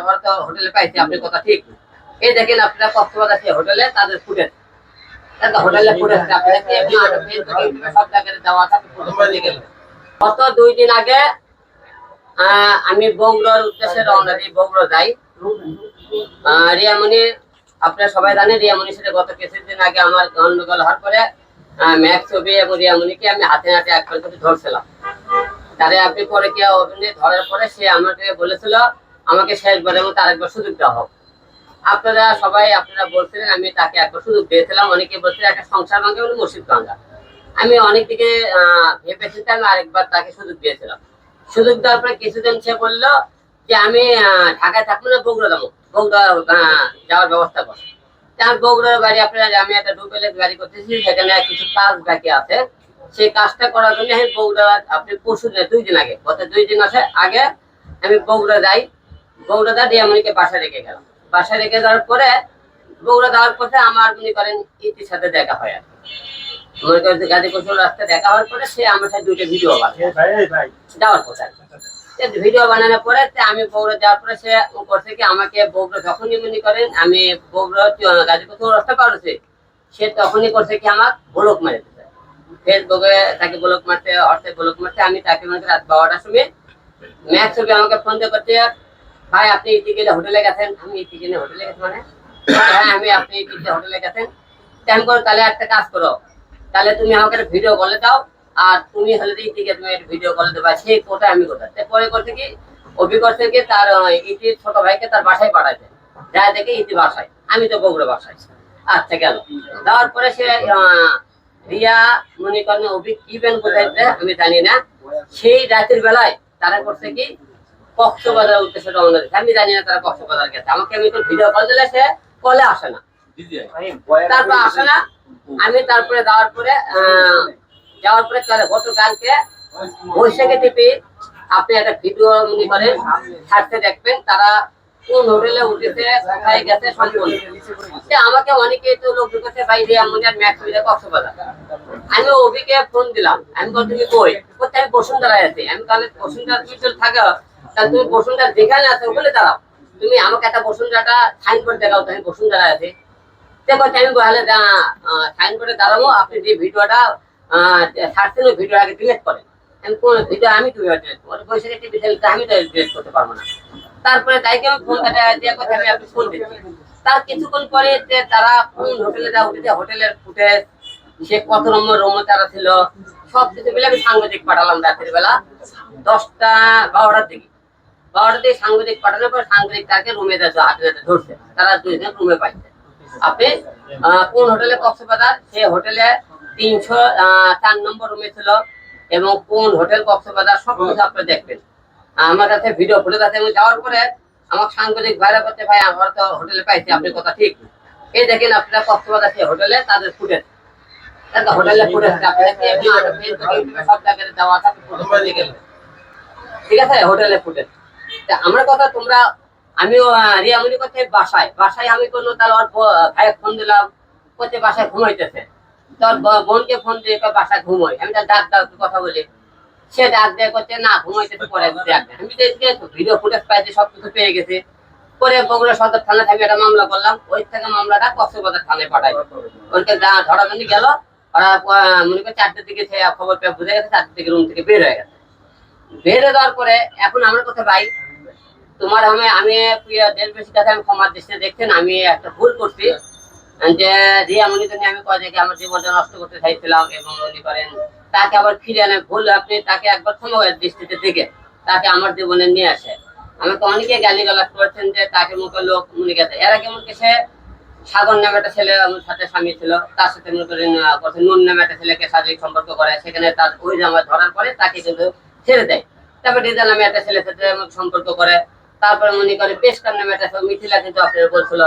আমরা তো হোটেলে পাইছি আপনি কথা ঠিক। এই দেখেন আপনারা কক্সবাজার সেই হোটেলে তাদের ফুটেজ হোটেলে ফুটেজ আপনাদেরকে এমনি আরও ফেসবুকে, ইউটিউবে সব জায়গায় দেওয়া থাকে ফুটেজ দিয়ে গেলেন। গত দুই দিন আগে আমি বগুড়ার উদ্দেশ্যে রওনা দিই বগুড়া যাই। রিয়ামণি আপনারা সবাই জানেন রিয়ামণির সাথে গত কিছুদিন আগে আমার গন্ডগোল হওয়ার পরে ম্যাক্স ছবি এবং রিয়ামণিকে আমি হাতে হাতে এক করে ধরছিলাম। তারে আপনি পরে কে ধরার পরে সে আমাকে বলেছিল আমাকে শেষবারের মতো আরেকবার সুযোগ দেওয়া হোক। আপনারা সবাই আপনারা বলছিলেন, আমি তাকে একবার সুযোগ দিয়েছিলাম। অনেকে বলছিলেন একটা সংসার ভাঙা বলে মসজিদ ভাঙা। আমি অনেক দিকে ভেবে চিন্তে আরেকবার তাকে সুযোগ দিয়েছিলাম। সুযোগ দেওয়ার পরে কিছুদিন সে বলল যে আমি ঢাকায় থাকব না বগুড়া যাব। বগুড়া যাওয়ার ব্যবস্থা করো। তা আমি বগুড়ার বাড়ি আপনারা আমি একটা ডুবেলের গাড়ি করতেছি, সেখানে কিছু কাজ বাকি আছে। সেই কাজটা করার জন্য আমি বগুড়া, আপনি পরশু দুই দিন আগে, গত দুই দিন আছে আগে আমি বগুড়া যাই। বগুড়া দিয়ে রিয়ামণিকে বাসায় রেখে গেলাম। বাসায় রেখে যাওয়ার পরে বগুড়া যাওয়ার পথে আমার মনে করেন ইতির সাথে দেখা হয় আর মনে করেন গাজীপুর রাস্তায় দেখা হওয়ার পরে সে আমার সাথে দুইটা ভিডিও বানায়। যাওয়ার পথে আর কি। তো ভিডিও বানানোর পরে আমি বগুড়া যাওয়ার পরে সে করছে কি আমাকে বগুড়া যখনই মনে করেন আমি গাজীপুর রাস্তা সে তখনই করছে কি আমার ব্লক মেরে দিতে ফেসবুকে তাকে ব্লক মারতে অর্থে ব্লক মারতে আমি তাকে মনে রাত বারোটার সময় ম্যাক্স ছবি আমাকে ফোন দিয়ে করতে ভাই, আপনি ইতি গেলে হোটেলে গেছেন? আমি ইতি গেলে হোটেলে গেছি মানে? হ্যাঁ আমি আপনি ইতিতে হোটেলে গেছেন। তেমন করে তাহলে একটা কাজ করো। তাহলে তুমি আমাকে ভিডিও কলে দাও, আর তুমি হলে ইতিকে তুমি ভিডিও কলে দেবা, সেই কোটা আমি কোথায় তো পরে করছে কি, অভি করছে কি, তার ইতির ছোট ভাইকে তার বাসায় পাঠাইছে যা দেখে ইতি বাসায়। আমি তো বগুড়া বাসায়। আচ্ছা গেল। যাওয়ার পরে সে রিয়া, মনে করেন অভি কি বেন বোঝাইছে আমি জানি না। সেই রাতের বেলায় তারা করছে কি কক্সবাজার উদ্দেশ্যে রওনা দিচ্ছে আমি জানি না তারা কক্সবাজার গেছে আমাকে আমি তো ভিডিও কল দিলে সে কলে আসে না। তারপর আসে না। আমি তারপরে যাওয়ার পরে যাওয়ার পরে তাহলে গতকালকে বৈশাখী টিপি। আপনি একটা ভিডিও মনে করেন ছাড়তে দেখবেন তারা কোন হোটেলে উঠেছে কোথায় গেছে সম্পূর্ণ। সে আমাকে অনেকে তো লোক ঢুকেছে ভাই রে আমি আর ম্যাক্স ভিডিও কক্সবাজার আমি অভিকে ফোন দিলাম। আমি বল তুমি কই বলতে আমি বসুন্ধরায় আছি? আমি তাহলে বসুন্ধরা তুমি চলে থাকো তাহলে তুমি বসুন্ধরা যেখানে আছো ওখানে দাঁড়াও। তুমি আমাকে একটা বসুন্ধরাটা সাইন করে দেখাও তো, আমি বসুন্ধরায় আছি। দেখো আমি বলে সাইন করে দাঁড়াবো, আপনি যে ভিডিওটা ওই ভিডিও আগে ডিলেট করেন। তুমি তারপরে তাইকে আমি ফোন তার কিছুক্ষণ পরে যে তারা কোন হোটেলে উঠেছে হোটেলের ফুটেজ সে কত নম্বর রুমে তারা ছিল সব কিছু মিলে আমি সাংবাদিক পাঠালাম রাতের বেলা দশটা, বারোটার দিকে। বারোটার সাংবাদিক পাঠানোর পর সাংবাদিক তাকে রুমে হাতে হাতে ধরছে। তারা দুইজন রুমে পাইছে। আপনি কোন হোটেলে কক্সবাজার? সে হোটেলে তিনশো চার নম্বর রুমে ছিল এবং কোন হোটেল কক্সবাজার? সব কিছু আপনি দেখবেন। আমার কাছে ভিডিও ফুটেজ আছে এবং যাওয়ার পরে আমার সাংবাদিক ভাইরা করতে ভাই আমরা তো হোটেলে পাইছি আপনি কথা ঠিক। এই দেখেন আপনারা কক্সবাজার সেই হোটেলে তাদের ফুটেজ হোটেলে ফুটেজ সব জায়গায় দেওয়া থাকে দিয়ে ঠিক আছে হোটেলে ফুটেজ তা আমার কথা তোমরা আমিও আহ, রিয়ামণি করতে বাসায়। বাসায় আমি কোনো তার ওর ভাই ফোন দিলাম করতে বাসায় ঘুমাইতেছে তোর বোনকে ফোন দিয়ে বাসায় ঘুমোই আমি তার ডাক দাও কথা বলি। সে ডাক দেয় করতে না ঘুমাইতেছে পরে আমি ভিডিও ফুটেজ পাইছি সব কিছু পেয়ে গেছি। পরে বগুড়া সদর থানায় আমি একটা মামলা করলাম। ওই থেকে মামলাটা কক্সবাজার থানায় পাঠাই। ওইকে যা- ধরা মানে গেল। ওরা মনে করে চারটের দিকে খবর পেয়ে বুঝে গেছে চারটের দিকে রুম থেকে বের হয়ে গেছে। বের হয়ে যাওয়ার পরে এখন আমার কথা ভাই? তোমার আমি আমি প্রিয় দেশবাসীর কাছে আমি ক্ষমার দৃষ্টিতে দেখছেন আমি একটা ভুল করছি। যে রিয়ামণিকে নিয়ে আমি কয় জায়গায় আমার জীবনটা নষ্ট করতে চাইছিলাম এবং উনি করেন তাকে আবার ফিরে আনে। ভুল আপনি তাকে একবার ক্ষমার দৃষ্টিতে দেখে তাকে আমার জীবনে নিয়ে আসে। আমাকে অনেকে গালি গালাজ করেছেন যে তাকে মুখে লোক মনে গেছে এরা কেমন সে সাগর নামে একটা ছেলে আমার সাথে স্বামী ছিল তার সাথে মনে করেন করছে নুন নামে একটা ছেলেকে শারীরিক সম্পর্ক করে সেখানে তার ওই জামা ধরার পরে তাকে কিন্তু ছেড়ে দেয়। তারপরে রিজা নামে একটা ছেলের সাথে সম্পর্ক করে। তারপরে মনে করে পেশকার নামে একটা মিথিলা কিন্তু আপনার বলছিল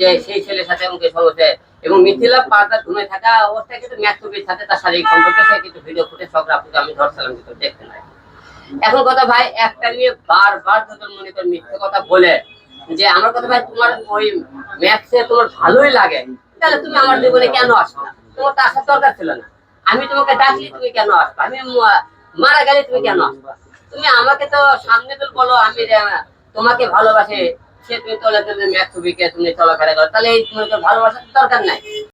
যে সেই ছেলের সাথে আমাকে সমস্যা। এবং মিথিলা পাটা ঘুমে থাকা অবস্থায় কিন্তু ম্যাথবির সাথে তার শারীরিক সম্পর্ক, সে কিন্তু ভিডিও ফুটে সব আপনাকে আমি ধরছিলাম, কিন্তু দেখতে নাই। এখন কথা ভাই, একটা নিয়ে বারবার তোদের মনে কর মিথ্যে কথা বলে যে, আমার কথা ভাই, তোমার ওই ম্যাথসে তোমার ভালোই লাগে, তাহলে তুমি আমার জীবনে কেন আসবে না? তোমার তো আসার দরকার ছিল না। আমি তোমাকে ডাকলি, তুমি কেন আসবে? আমি মারা গেলে তুমি কেন আসবে? তুমি আমাকে তো সামনে তো বলো, আমি তোমাকে ভালোবাসে, সে তুমি তোলে ম্যাথ ছবিকে তুমি চলাফেরা করো, তাহলে এই তোমাকে ভালোবাসার দরকার নাই।